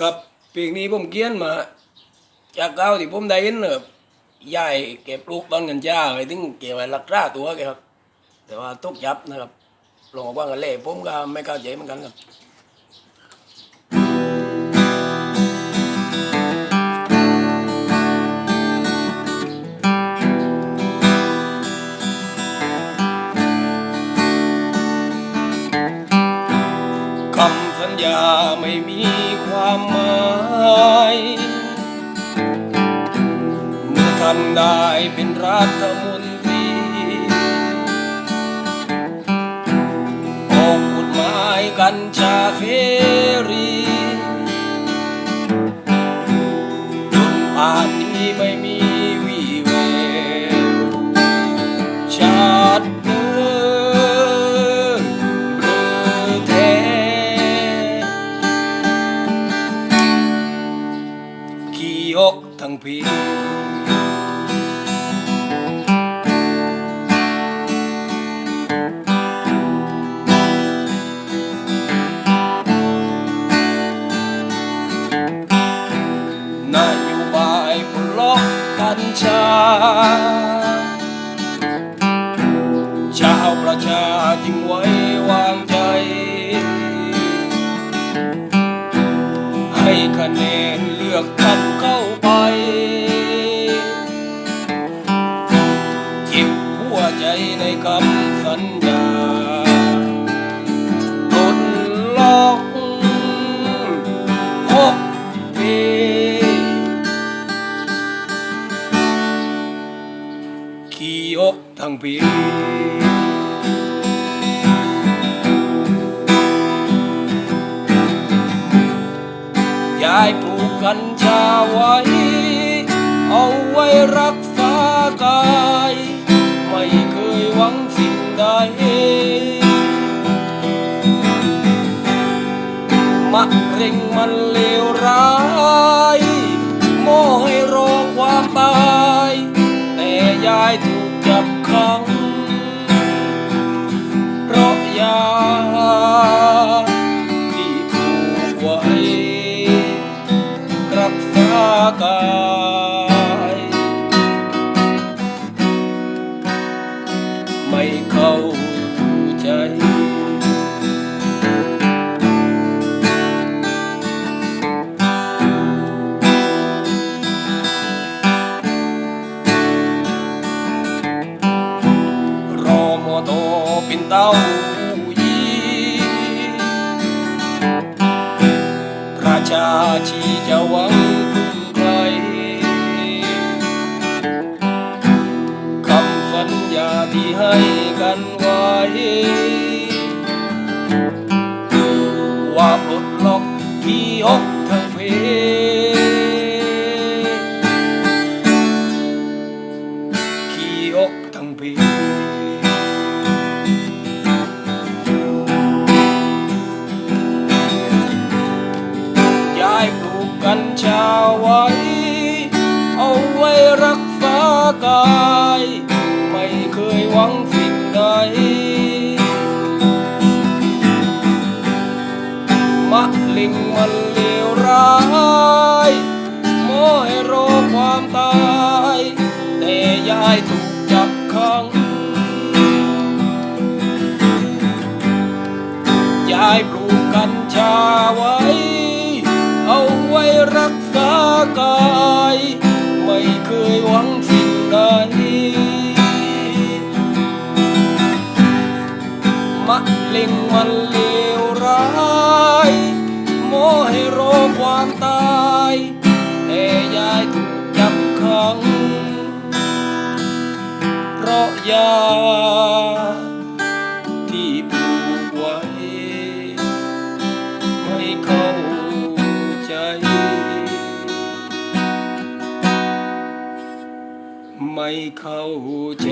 กับปีนี้ผมเกียนมา จากเก้าที่ผมได้ยินเนอะยายแกปลูกตอนกัญชาไว้ถึงเกี่ยวกับรักษาตัวแกครับ แต่ว่าทุกยับนะครับลงมาว่ากันเล่ผมก็ไม่เข้าใจเหมือนกันครับ ญาไม่มีความหมายเมื่อท่านได้เป็นรัฐมนตรีออกกฎหมายกัญชาเสรีจนป่านนี้ไม่มีวี่แววชาติ ขี่ออกทั้งพี ให้คะแนนเลือกท่านเข้าไปเก็บหัวใจในคำสัญญาปลดล็อกหกปีขี่อกทั้งปี ยายปลูกกัญชาไว้ เอาไว้รักษากาย ไม่เคยหวังสิ่งใดมะเร็งมันเลวร้ายโม่ให้รอความตาย แต่ยายถูกจับขัง เพราะยา เป็นเต้ายีราชาชีจะหวังพึ่งใครคำสัญญาที่ให้กันไว้ ว่าปลดล็อกที่หกทั้งเพขี่อกทั้งเพ ไว้ เอาไว้รักษากาย ไม่เคยหวังสิ่งใดมะเร็งมันเลวร้ายโมให้รอความตาย แต่ยายถูกจับขังยายปลูกกัญชาไว้ มะเร็งมันเลวร้ายโมให้รอความตาย แต่ยายถูกจับขัง เพราะยาที่ปูกไว้ ไม่เข้าใจ ไม่เข้าใจ